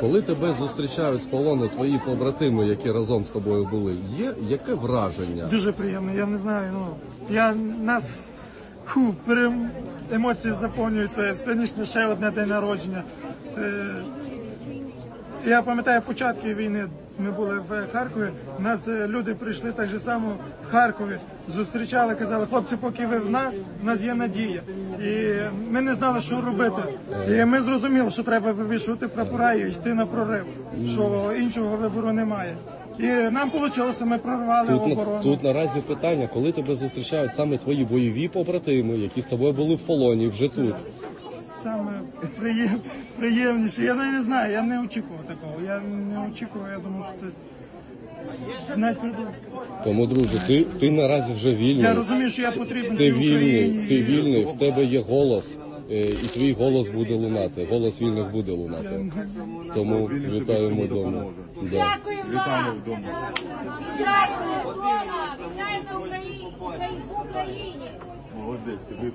Коли тебе зустрічають з полону твої побратими, які разом з тобою були, є яке враження? Дуже приємно. Я не знаю. Ну я нас ху, пере, емоції заповнюються. Сьогоднішнє ще одне день народження. Це я пам'ятаю початки війни. Ми були в Харкові. Нас е, люди прийшли так же само в Харкові. Зустрічали, казали, хлопці, поки ви в нас, в нас є надія. І ми не знали, що робити. І ми зрозуміли, що треба вивішувати прапора і йти на прорив, що іншого вибору немає. І нам вийшло, ми прорвали Тут, оборону. тут наразі питання, коли тебе зустрічають саме твої бойові побратими, які з тобою були в полоні, вже тут. Саме приєм, приємніше. Я навіть не знаю, я не очікував такого. Я не очікував, я думаю, що це навіть. Тому, друже, ти, ти наразі вже вільний. Я розумію, що я потрібен Ти вільний, ти вільний, в тебе є голос, е, і твій голос буде лунати. Голос вільних буде лунати. Тому вітаємо вдома. Да. Дякуємо вам! Дякуємо вдома! Вітаємо Україні! В Україні! Молодець, ти.